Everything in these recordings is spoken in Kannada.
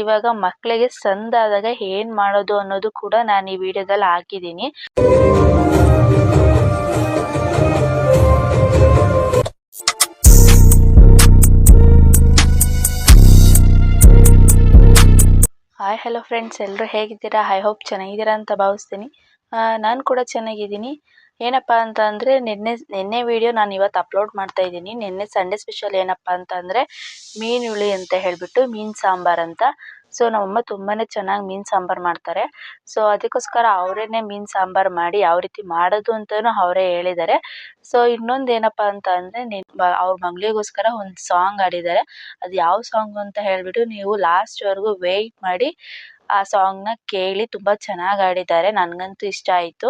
ಇವಾಗ ಮಕ್ಕಳಿಗೆ ಸಂದಾದಾಗ ಏನ್ ಮಾಡೋದು ಅನ್ನೋದು ಕೂಡ ನಾನು ಈ ವಿಡಿಯೋದಲ್ಲಿ ಹಾಕಿದ್ದೀನಿ. ಹಾಯ್ ಹಲೋ ಫ್ರೆಂಡ್ಸ್ ಎಲ್ಲರೂ ಹೇಗಿದ್ದೀರಾ? ಐ ಹೋಪ್ ಚೆನ್ನಾಗಿದ್ದೀರಾ ಅಂತ ಭಾವಿಸ್ತೀನಿ. ನಾನು ಕೂಡ ಚೆನ್ನಾಗಿದ್ದೀನಿ. ಏನಪ್ಪ ಅಂತ ಅಂದರೆ ನಿನ್ನೆ ನಿನ್ನೆ ವಿಡಿಯೋ ನಾನು ಇವತ್ತು ಅಪ್ಲೋಡ್ ಮಾಡ್ತಾ ಇದ್ದೀನಿ. ನಿನ್ನೆ ಸಂಡೇ ಸ್ಪೆಷಲ್ ಏನಪ್ಪ ಅಂತ ಅಂದರೆ ಮೀನು ಹುಳಿ ಅಂತ ಹೇಳಿಬಿಟ್ಟು ಮೀನು ಸಾಂಬಾರು ಅಂತ. ಸೊ ನಮ್ಮಮ್ಮ ತುಂಬಾ ಚೆನ್ನಾಗಿ ಮೀನು ಸಾಂಬಾರು ಮಾಡ್ತಾರೆ. ಸೊ ಅದಕ್ಕೋಸ್ಕರ ಅವರೇನೆ ಮೀನು ಸಾಂಬಾರು ಮಾಡಿ ಯಾವ ರೀತಿ ಮಾಡೋದು ಅಂತಲೂ ಅವರೇ ಹೇಳಿದ್ದಾರೆ. ಸೊ ಇನ್ನೊಂದು ಏನಪ್ಪ ಅಂತ ಅಂದರೆ ನಿನ್ನ ಅವ್ರ ಮಗಳಿಗೋಸ್ಕರ ಒಂದು ಸಾಂಗ್ ಹಾಡಿದ್ದಾರೆ. ಅದು ಯಾವ ಸಾಂಗ್ ಅಂತ ಹೇಳಿಬಿಟ್ಟು ನೀವು ಲಾಸ್ಟ್ವರೆಗೂ ವೆಯ್ಟ್ ಮಾಡಿ ಆ ಸಾಂಗ್ನ ಕೇಳಿ ತುಂಬ ಚೆನ್ನಾಗಿ ಹಾಡಿದ್ದಾರೆ. ನನಗಂತೂ ಇಷ್ಟ ಆಯಿತು.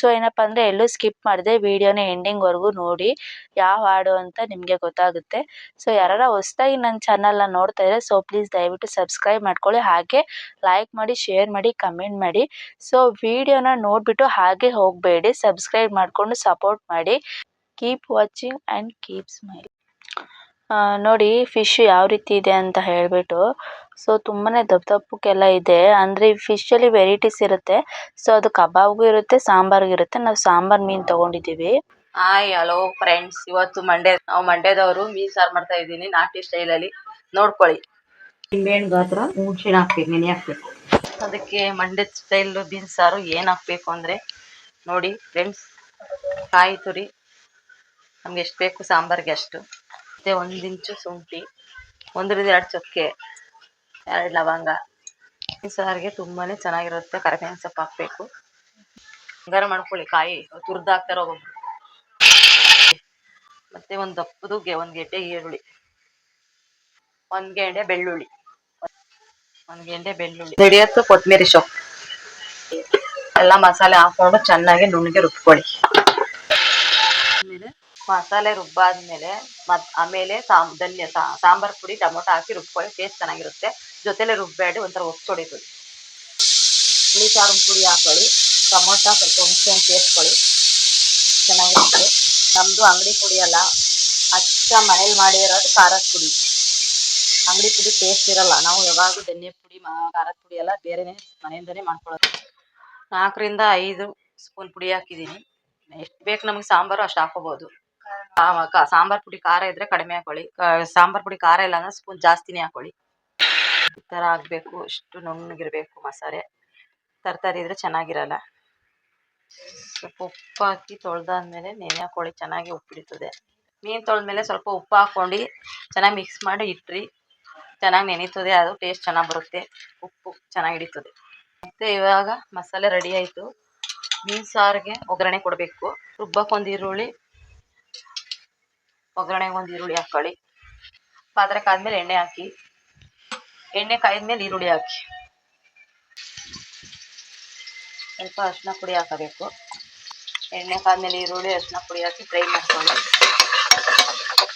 ಸೊ ಏನಪ್ಪ ಅಂದರೆ ಎಲ್ಲೂ ಸ್ಕಿಪ್ ಮಾಡದೆ. ವಿಡಿಯೋನ ಎಂಡಿಂಗ್ವರೆಗೂ ನೋಡಿ ಯಾವ ಹಾಡು ಅಂತ ನಿಮಗೆ ಗೊತ್ತಾಗುತ್ತೆ. ಸೊ ಯಾರಾರ ಹೊಸ್ದಾಗಿ ನನ್ನ ಚಾನಲ್ನ ನೋಡ್ತಾ ಇದ್ದರೆ ಸೊ ಪ್ಲೀಸ್ ದಯವಿಟ್ಟು ಸಬ್ಸ್ಕ್ರೈಬ್ ಮಾಡ್ಕೊಳ್ಳಿ. ಹಾಗೆ ಲೈಕ್ ಮಾಡಿ ಶೇರ್ ಮಾಡಿ ಕಮೆಂಟ್ ಮಾಡಿ. ಸೊ ವಿಡಿಯೋನ ನೋಡಿಬಿಟ್ಟು ಹಾಗೆ ಹೋಗಬೇಡಿ. ಸಬ್ಸ್ಕ್ರೈಬ್ ಮಾಡಿಕೊಂಡು ಸಪೋರ್ಟ್ ಮಾಡಿ. Keep watching and keep smile ನೋಡಿ ಫಿಶ್ ಯಾವ ರೀತಿ ಇದೆ ಅಂತ ಹೇಳ್ಬಿಟ್ಟು. ಸೊ ತುಂಬಾನೇ ದಪ್ಪ ದಪ್ಪಕ್ಕೆಲ್ಲ ಇದೆ. ಅಂದ್ರೆ, ಈ ಅಲ್ಲಿ ವೆರೈಟೀಸ್ ಇರುತ್ತೆ. ಸೊ ಅದು ಕಬಾಬ್ಗೂ ಇರುತ್ತೆ, ಸಾಂಬಾರ್ಗೂ ಇರುತ್ತೆ. ನಾವು ಸಾಂಬಾರ್ ಮೀನ್ ತಗೊಂಡಿದೀವಿ ಹಾಯ್ ಹಲೋ ಫ್ರೆಂಡ್ಸ್ ಇವತ್ತು ಮಂಡ್ಯ ನಾವು ಮಂಡ್ಯದವರು ಮೀನ್ ಸಾರು ಮಾಡ್ತಾ ಇದ್ದೀನಿ, ನಾಟಿ ಸ್ಟೈಲಲ್ಲಿ ನೋಡ್ಕೊಳ್ಳಿ. ನಿಂಬೆಹಣ್ಣು ಗಾತ್ರ ಹುಣಸೆಹಣ್ಣು ಹಾಕ್ಬೇಕು, ನೆನೆ ಹಾಕ್ಬೇಕು. ಅದಕ್ಕೆ ಮಂಡ್ಯದ ಸ್ಟೈಲ್ ಮೀನ್ ಸಾರು ಏನು ಹಾಕ್ಬೇಕು ಅಂದರೆ, ನೋಡಿ ಫ್ರೆಂಡ್ಸ್ ಕಾಯಿ ತುರಿ. ನಮ್ಗೆ ಎಷ್ಟು ಬೇಕು ಸಾಂಬಾರ್ಗೆ ಅಷ್ಟು. ಮತ್ತು ಒಂದು ಇಂಚು ಶುಂಠಿ ಒಂದರಿಂದ ಎರಡು ಚಕ್ಕೆ, ಎರಡು ಲವಂಗ. ಈ ಸಾರಿಗೆ ತುಂಬಾನೇ ಚೆನ್ನಾಗಿರುತ್ತೆ ಕರಿಬೇವಿನ ಸೊಪ್ಪು ಹಾಕ್ಬೇಕು. ಗರಂ ಮಾಡ್ಕೊಳ್ಳಿ, ಕಾಯಿ ತುರ್ದು ಹಾಕ್ತಾರ ಒಬ್ಬೊಬ್ರು ಮತ್ತೆ ಒಂದು ದಪ್ಪದು ಒಂದ್ ಗೆಡ್ಡೆ ಈರುಳ್ಳಿ, ಒಂದು ಗೆಂಡೆ ಬೆಳ್ಳುಳ್ಳಿ, ಒಂದು ಗೆಂಡೆ ಬೆಳ್ಳುಳ್ಳಿ. ಹಿಡಿಯತ್ತು ಕೊತ್ತಂಬರಿ ಸೊಪ್ಪು. ಎಲ್ಲ ಮಸಾಲೆ ಹಾಕೊಂಡು ಚೆನ್ನಾಗಿ ನುಣ್ಣಗೆ ರುಬ್ಕೊಳ್ಳಿ. ಮಸಾಲೆ ರುಬ್ಬಾದ್ಮೇಲೆ ಮತ್ ಆಮೇಲೆ ಸಾಮ್, ಧನ್ಯ ಸಾಂಬಾರ್ ಪುಡಿ, ಟೊಮೊಟೊ ಹಾಕಿ ರುಬ್ಕೊಳ್ಳಿ ಟೇಸ್ಟ್ ಚೆನ್ನಾಗಿರುತ್ತೆ. ಜೊತೆಲೆ ರುಬ್ಬೇಡಿ ಒಂಥರ ಒತ್ತು ಹೊಡಿತದೆ ಹುಳಿ ಸಾರಿನ ಪುಡಿ ಹಾಕೊಳ್ಳಿ. ಟೊಮೊಟೊ ಸ್ವಲ್ಪ ಹುಣಸೆ ಹಣ್ಣು ಸೇರಿಸ್ಕೊಳ್ಳಿ ಚೆನ್ನಾಗಿರುತ್ತೆ. ನಮ್ಮದು ಅಂಗಡಿ ಪುಡಿ ಅಲ್ಲ. ಅಚ್ಚ ಮನೇಲಿ ಮಾಡಿರೋದು ಖಾರದ ಪುಡಿ. ಅಂಗಡಿ ಪುಡಿ ಟೇಸ್ಟ್ ಇರಲ್ಲ. ನಾವು ಯಾವಾಗಲೂ ಧನ್ಯ ಪುಡಿ ಖಾರದ ಪುಡಿ ಎಲ್ಲ ಬೇರೆನೇ ಮನೆಯಿಂದನೇ ಮಾಡ್ಕೊಳ್ಳೋದು. ನಾಲ್ಕರಿಂದ ಐದು ಸ್ಪೂನ್ ಪುಡಿ ಹಾಕಿದ್ದೀನಿ. ಎಷ್ಟು ಬೇಕು ನಮಗೆ ಸಾಂಬಾರು ಅಷ್ಟು ಹಾಕೋಬೋದು. ಸಾಂಬಾರ್ ಪುಡಿ ಖಾರ ಇದ್ರೆ ಕಡಿಮೆ ಹಾಕೊಳ್ಳಿ. ಸಾಂಬಾರ್ ಪುಡಿ ಖಾರ ಇಲ್ಲ ಅಂದ್ರೆ ಸ್ಪೂನ್ ಜಾಸ್ತಿನೇ ಹಾಕೊಳ್ಳಿ. ಈ ಥರ ಆಗಬೇಕು, ಇಷ್ಟು ನುಣ್ಣಗಿರ್ಬೇಕು ಮಸಾಲೆ. ತರಕಾರಿ ಇದ್ರೆ ಚೆನ್ನಾಗಿರಲ್ಲ. ಸ್ವಲ್ಪ ಉಪ್ಪು ಹಾಕಿ ತೊಳೆದಾದ್ಮೇಲೆ ನೆನೆ ಹಾಕೊಳ್ಳಿ, ಚೆನ್ನಾಗಿ ಉಪ್ಪು ಹಿಡಿತದೆ. ಮೀನು ತೊಳೆದ್ಮೇಲೆ ಸ್ವಲ್ಪ ಉಪ್ಪು ಹಾಕ್ಕೊಂಡು ಚೆನ್ನಾಗಿ ಮಿಕ್ಸ್ ಮಾಡಿ ಇಟ್ರಿ. ಚೆನ್ನಾಗಿ ನೆನೀತದೆ, ಅದು ಟೇಸ್ಟ್ ಚೆನ್ನಾಗಿ ಬರುತ್ತೆ. ಉಪ್ಪು ಚೆನ್ನಾಗಿ ಹಿಡಿತದೆ. ಮತ್ತು ಇವಾಗ ಮಸಾಲೆ ರೆಡಿ ಆಯಿತು. ಮೀನು ಸಾರಿಗೆ ಒಗ್ಗರಣೆ ಕೊಡಬೇಕು. ರುಬ್ಬಕ್ಕೊಂದು ಈರುಳ್ಳಿ ಒಗ್ಗರಣೆಗೆ ಒಂದು ಈರುಳ್ಳಿ ಹಾಕೊಳ್ಳಿ. ಪಾತ್ರೆ ಕಾದ್ಮೇಲೆ ಎಣ್ಣೆ ಹಾಕಿ. ಎಣ್ಣೆ ಕಾಯ್ದ್ಮೇಲೆ ಈರುಳ್ಳಿ ಹಾಕಿ. ಸ್ವಲ್ಪ ಅರಿಶಿನ ಪುಡಿ ಹಾಕಬೇಕು. ಎಣ್ಣೆ ಕಾದ್ಮೇಲೆ ಈರುಳ್ಳಿ, ಅರಿಶಿನ ಪುಡಿ ಹಾಕಿ ಫ್ರೈ ಮಾಡ್ಕೊಳ್ಳಿ.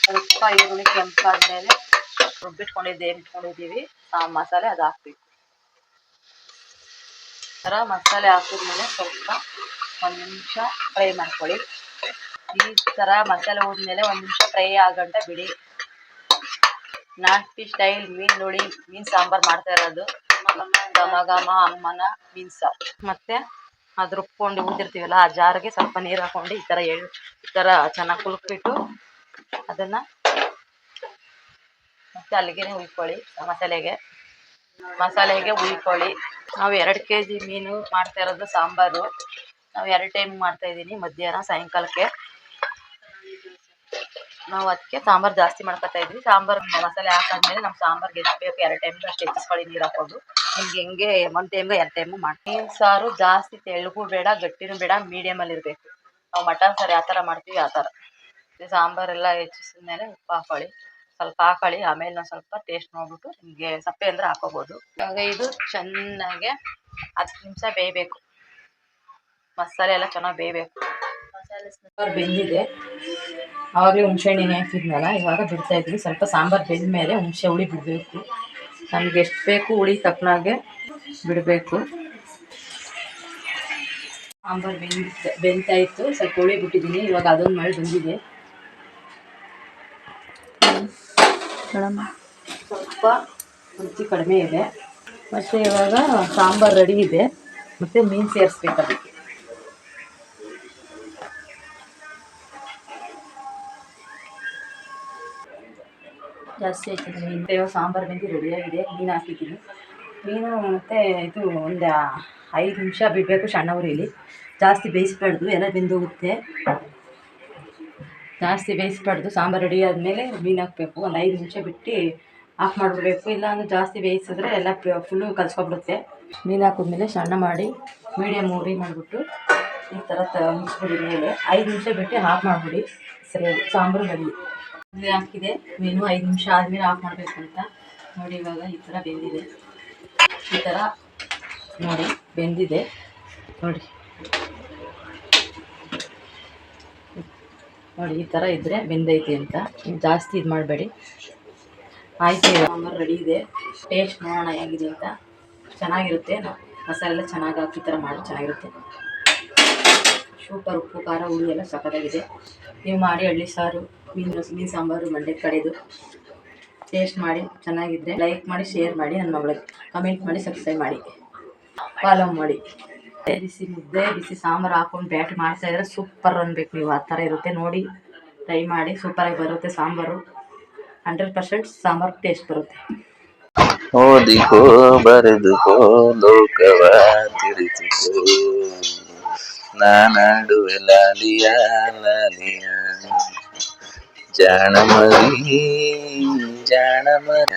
ಸ್ವಲ್ಪ ಈರುಳ್ಳಿ ಕೆಂಪಾದ್ಮೇಲೆ ರುಬ್ಬಿಟ್ಕೊಂಡಿದ್ದೆ ಇಟ್ಕೊಂಡಿದ್ದೀವಿ ಆ ಮಸಾಲೆ ಅದು ಹಾಕ್ಬೇಕು. ಥರ ಮಸಾಲೆ ಹಾಕಿದ್ಮೇಲೆ ಸ್ವಲ್ಪ ಒಂದು ನಿಮಿಷ ಫ್ರೈ ಮಾಡ್ಕೊಳ್ಳಿ. ಈ ಥರ ಮಸಾಲೆ ಹೋದ್ಮೇಲೆ ಒಂದು ನಿಮಿಷ ಫ್ರೈ ಆಗಂಟ ಬಿಡಿ. ನಾಟಿ ಸ್ಟೈಲ್ ಮೀನ್ ನೋಡಿ, ಮೀನ್ ಸಾಂಬಾರ್ ಮಾಡ್ತಾ ಇರೋದು. ಘಮ ಘಮ ಅಮ್ಮನ ಮೀನ್ ಸಾರು. ಮತ್ತೆ ಅದು ರುಬ್ಕೊಂಡು ಉಳಿದಿರ್ತೀವಲ್ಲ ಆ ಜಾರಿಗೆ ಸ್ವಲ್ಪ ನೀರು ಹಾಕೊಂಡು ಈ ಥರ ಎಳ್, ಈ ಥರ ಚೆನ್ನಾಗಿ ಕುಲುಕ್ಬಿಟ್ಟು ಅದನ್ನು ಮತ್ತೆ ಅಲ್ಲಿಗೆ ಉಯ್ಕೊಳ್ಳಿ ಮಸಾಲೆಗೆ. ಮಸಾಲೆಗೆ ಉಯ್ಕೊಳ್ಳಿ ನಾವು ಎರಡು ಕೆ ಜಿ ಮೀನು ಮಾಡ್ತಾ ಇರೋದು ಸಾಂಬಾರು. ನಾವು ಎರಡು ಟೈಮ್ ಮಾಡ್ತಾ ಇದ್ದೀನಿ ಮಧ್ಯಾಹ್ನ ಸಾಯಂಕಾಲಕ್ಕೆ. ನಾವು ಅದಕ್ಕೆ ಸಾಂಬಾರು ಜಾಸ್ತಿ ಮಾಡ್ಕೊತಾ ಇದ್ವಿ. ಸಾಂಬಾರು ಮಸಾಲೆ ಹಾಕಾದ್ಮೇಲೆ ನಮ್ಮ ಸಾಂಬಾರ್ಗೆ ಎಷ್ಟು ಬೇಕು ಎರಡು ಟೈಮ್ ಅಷ್ಟು ಹೆಚ್ಚಿಸ್ಕೊಳ್ಳಿ ನೀರು ಹಾಕೋದು. ನಿಮ್ಗೆ ಹೆಂಗೆ ಒಂದು ಟೈಮ್ಗೆ ಎರಡು ಟೈಮು ಮಾಡಿ ಮೀನು ಸಾರು ಜಾಸ್ತಿ ತೆಳ್ಳಗೂ ಬೇಡ, ಗಟ್ಟಿನೂ ಬೇಡ, ಮೀಡಿಯಮಲ್ಲಿ ಇರಬೇಕು. ನಾವು ಮಟನ್ ಸಾರು ಯಾವ ಥರ ಮಾಡ್ತೀವಿ ಆ ಥರ ಸಾಂಬಾರೆಲ್ಲ ಹೆಚ್ಚಿಸಿದ್ಮೇಲೆ ಉಪ್ಪು ಹಾಕೊಳ್ಳಿ. ಸ್ವಲ್ಪ ಹಾಕೊಳ್ಳಿ. ಆಮೇಲೆ ನಾವು ಸ್ವಲ್ಪ ಟೇಸ್ಟ್ ನೋಡ್ಬಿಟ್ಟು ನಿಮಗೆ ಸಪ್ಪೆ ಅಂದರೆ ಹಾಕೋಬೋದು. ಇವಾಗ ಇದು ಚೆನ್ನಾಗೆ ಹತ್ತು ನಿಮಿಷ ಬೇಯಬೇಕು. ಮಸಾಲೆ ಎಲ್ಲ ಚೆನ್ನಾಗಿ ಬೇಯಬೇಕು. ಸಾಂಬಾರು ಬೆಂದಿದೆ. ಆವಾಗಲೇ ಹುಣಸೆ ಹಣ್ಣಿನ ಹಾಕಿದ್ನಲ್ಲ ಇವಾಗ ಬಿಡ್ತಾ ಇದ್ವಿ ಸ್ವಲ್ಪ ಸಾಂಬಾರು ಬೆಂದ ಮೇಲೆ ಹುಣಸೆ ಹುಳಿ ಬಿಡಬೇಕು. ನಮ್ಗೆ ಎಷ್ಟು ಬೇಕು ಹುಳಿ ತಕ್ಕನಾಗೆ ಬಿಡಬೇಕು. ಸಾಂಬಾರು ಬೆಂದ ಬೆಂತಾ ಇತ್ತು. ಸ್ವಲ್ಪ ಹುಳಿ ಬಿಟ್ಟಿದ್ದೀನಿ. ಇವಾಗ ಅದೊಂದು ಮಾಡಿ ಬಂದಿದೆ. ಸ್ವಲ್ಪ ರುಚಿ ಕಡಿಮೆ ಇದೆ. ಮತ್ತು ಇವಾಗ ಸಾಂಬಾರು ರೆಡಿ ಇದೆ. ಮತ್ತು ಮೀನು ಸೇರಿಸ್ಬೇಕು ಅದಕ್ಕೆ. ಜಾಸ್ತಿ ಮೀನು ಇವಾಗ ಸಾಂಬಾರು ಬೆಂದು ರೆಡಿಯಾಗಿದೆ, ಮೀನು ಹಾಕಿದ್ದೀನಿ. ಮೀನು ಮತ್ತು ಇದು ಒಂದು ಐದು ನಿಮಿಷ ಬಿಡಬೇಕು ಸಣ್ಣ ಉರಿಲಿ ಜಾಸ್ತಿ ಬೇಯಿಸ್ಬಾರ್ದು, ಎಲ್ಲ ಬೆಂದೋಗುತ್ತೆ. ಜಾಸ್ತಿ ಬೇಯಿಸ್ಬಾರ್ದು, ಸಾಂಬಾರು ರೆಡಿ ಆದಮೇಲೆ ಮೀನು ಹಾಕಬೇಕು. ಒಂದು ಐದು ನಿಮಿಷ ಬಿಟ್ಟು ಆಫ್ ಮಾಡಿಬಿಡ್ಬೇಕು. ಇಲ್ಲಾಂದ್ರೆ ಜಾಸ್ತಿ ಬೇಯಿಸಿದ್ರೆ ಎಲ್ಲ ಫುಲ್ಲು ಕಲ್ಸ್ಕೊಬಿಡುತ್ತೆ ಮೀನು ಹಾಕಿದ್ಮೇಲೆ ಸಣ್ಣ ಮಾಡಿ ಮೀಡಿಯಮ್ ಉರಿ ಮಾಡಿಬಿಟ್ಟು ಈ ಥರ ತ ಮೇಲೆ. ಐದು ನಿಮಿಷ ಬಿಟ್ಟು ಆಫ್ ಮಾಡಿಬಿಡಿ. ಸರಿ ಸಾಂಬಾರು ರೆಡಿ. ಹಾಕಿದೆ. ಮೆನು ಐದು ನಿಮಿಷ ಆದ್ಮೇಲೆ ಆಫ್ ಮಾಡಬೇಕು ಅಂತ. ನೋಡಿ ಇವಾಗ ಈ ತರ ಬೆಂದಿದೆ. ಈ ತರ ನೋಡಿ ಬೆಂದಿದೆ. ನೋಡಿ. ನೋಡಿ, ಈ ತರ ಇದ್ರೆ ಬೆಂದೈತಿ ಅಂತ. ನೀವು ಜಾಸ್ತಿ ಇದು ಮಾಡಬೇಡಿ. ಆಯ್ತು ಸಾಂಬಾರು ರೆಡಿ ಇದೆ. ಟೇಸ್ಟ್ ನೋಡೋಣ ಹೇಗಿದೆ ಅಂತ. ಚೆನ್ನಾಗಿರುತ್ತೆ. ಮಸಾಲೆ ಎಲ್ಲ ಚೆನ್ನಾಗಿ ಹಾಕಿ ಥರ ಮಾಡಿ ಚೆನ್ನಾಗಿರುತ್ತೆ. ಸೂಪರ್ ಉಪ್ಪು, ಖಾರ, ಹುಳಿ ಎಲ್ಲ ಸಕ್ಕತ್ತಾಗಿದೆ ನೀವು ಮಾಡಿ ಹಳ್ಳಿ ಸಾರು, ಮೀನು ಮೀನು ಸಾಂಬಾರು ಮಂಡ್ಯ ಕಡೆದು. ಟೇಸ್ಟ್ ಮಾಡಿ ಚೆನ್ನಾಗಿದ್ದರೆ ಲೈಕ್ ಮಾಡಿ ಶೇರ್ ಮಾಡಿ ನನ್ನ ಮಗಳಿಗೆ. ಕಮೆಂಟ್ ಮಾಡಿ ಸಬ್ಸ್ಕ್ರೈಬ್ ಮಾಡಿ. ಫಾಲೋ ಮಾಡಿ. ಬಿಸಿ ಮುದ್ದೆ, ಬಿಸಿ ಸಾಂಬಾರು ಹಾಕೊಂಡು ಬ್ಯಾಟ್ ಮಾಡ್ತಾ ಇದ್ರೆ ಸೂಪರ್ ಅನ್ಬೇಕು. ನೀವು ಆ ಥರ ಇರುತ್ತೆ ನೋಡಿ. ಟ್ರೈ ಮಾಡಿ ಸೂಪರಾಗಿ ಬರುತ್ತೆ sambar. Hundred percent sambar taste ಬರುತ್ತೆ. ಓದಿಕೋ, ಬರೆದುಕೋ, ಲೋಕವ ತಿಳಿದುಕೋ ನಾನಾಡುವೆ ಲಾಲಿಯ ಲಾಲಿಯ ಜಾಣಮರಿ. ಜಾಣಮರ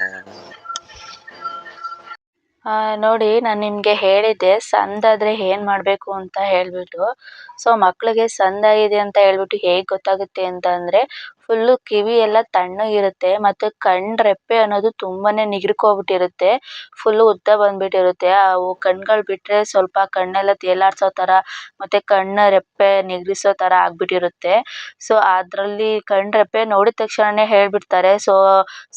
ನೋಡಿ, ನಾನು ನಿಮಗೆ ಹೇಳಿದ್ದೆ, ಸಂದಾದರೆ ಏನು ಮಾಡಬೇಕು ಅಂತ ಹೇಳಿಬಿಟ್ಟು. ಸೊ ಮಕ್ಕಳಿಗೆ ಸಂದಾಗಿದೆ ಅಂತ ಹೇಳ್ಬಿಟ್ಟು ಹೇಗೆ ಗೊತ್ತಾಗುತ್ತೆ ಅಂತ ಅಂದರೆ ಫುಲ್ಲು ಕಿವಿ ಎಲ್ಲ ತಣ್ಣಗಿರುತ್ತೆ ಮತ್ತು ಕಣ್ಣು ರೆಪ್ಪೆ ಅನ್ನೋದು ತುಂಬಾ ನಿಗರ್ಕೋಬಿಟ್ಟಿರುತ್ತೆ. ಫುಲ್ಲು ಉದ್ದ ಬಂದ್ಬಿಟ್ಟಿರುತ್ತೆ. ಅವು ಕಣ್ಗಳು ಬಿಟ್ಟರೆ ಸ್ವಲ್ಪ ಕಣ್ಣೆಲ್ಲ ತೇಲಾಡ್ಸೋ ಥರ ಮತ್ತು ಕಣ್ಣು ರೆಪ್ಪೆ ನಿಗರಿಸೋ ಥರ ಆಗಿಬಿಟ್ಟಿರುತ್ತೆ. ಸೊ ಅದರಲ್ಲಿ ಕಣ್ಣು ರೆಪ್ಪೆ ನೋಡಿದ ತಕ್ಷಣವೇ ಹೇಳಿಬಿಡ್ತಾರೆ. ಸೊ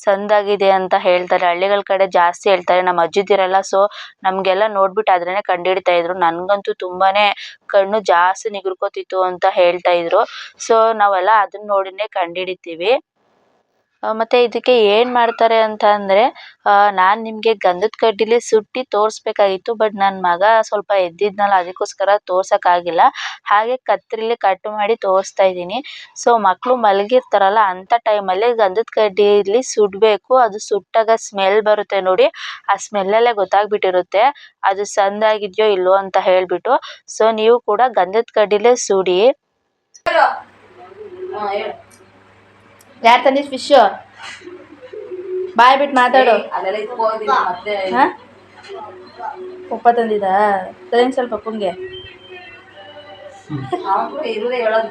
ಸಂದಾಗಿದೆ ಅಂತ ಹೇಳ್ತಾರೆ. ಹಳ್ಳಿಗಳ ಕಡೆ ಜಾಸ್ತಿ ಹೇಳ್ತಾರೆ. ನಮ್ಮ ಅಜ್ಜಿದಿರೆಲ್ಲ. ಸೊ ನಮಗೆಲ್ಲ ನೋಡ್ಬಿಟ್ಟು ಅದನ್ನೇ ಕಂಡುಹಿಡಿತಾ ಇದ್ರು. ನನಗಂತೂ ತುಂಬಾನೇ ಕಣ್ಣು ಜಾಸ್ತಿ ನಿಗರ್ಕೋತಿತ್ತು ಅಂತ ಹೇಳ್ತಾ ಇದ್ರು. ಸೊ ನಾವೆಲ್ಲ ಅದನ್ನ ನೋಡಿನೇ ಕಂಡುಹಿಡಿತೀವಿ. ಮತ್ತು ಇದಕ್ಕೆ ಏನು ಮಾಡ್ತಾರೆ ಅಂತ ಅಂದರೆ ನಾನು ನಿಮಗೆ ಗಂಧದ ಕಡ್ಡಿಲಿ ಸುಟ್ಟಿ ತೋರಿಸ್ಬೇಕಾಗಿತ್ತು ಬಟ್ ನನ್ನ ಮಗ ಸ್ವಲ್ಪ ಎದ್ದಿದ್ನಲ್ಲ ಅದಕ್ಕೋಸ್ಕರ ತೋರ್ಸೋಕ್ಕಾಗಿಲ್ಲ. ಹಾಗೆ ಕತ್ತರಿಲಿ ಕಟ್ ಮಾಡಿ ತೋರಿಸ್ತಾ ಇದ್ದೀನಿ. ಸೊ ಮಕ್ಕಳು ಮಲಗಿರ್ತಾರಲ್ಲ ಅಂಥ ಟೈಮಲ್ಲಿ ಗಂಧದ ಕಡ್ಡಿಲಿ ಸುಡಬೇಕು. ಅದು ಸುಟ್ಟಾಗ ಸ್ಮೆಲ್ ಬರುತ್ತೆ ನೋಡಿ ಆ ಸ್ಮೆಲ್ಲಲ್ಲೇ ಗೊತ್ತಾಗ್ಬಿಟ್ಟಿರುತ್ತೆ ಅದು ಸಂದಾಗಿದೆಯೋ ಇಲ್ವೋ ಅಂತ ಹೇಳಿಬಿಟ್ಟು. ಸೊ ನೀವು ಕೂಡ ಗಂಧದ ಕಡ್ಡಿಲೇ ಸುಡಿ. ಹಾಂ ಹೇಳು. ಯಾರು ತಂದಿ? ಫಿಶ್ಶು? ಬಾಯ್ ಬಿಟ್ಟು ಮಾತಾಡು. ಉಪ್ಪ ತಂದಿದ ತಂದಿದ್ದಾ? ಸ್ವಲ್ಪ ಇರುದೇ ಹೇಳೋದು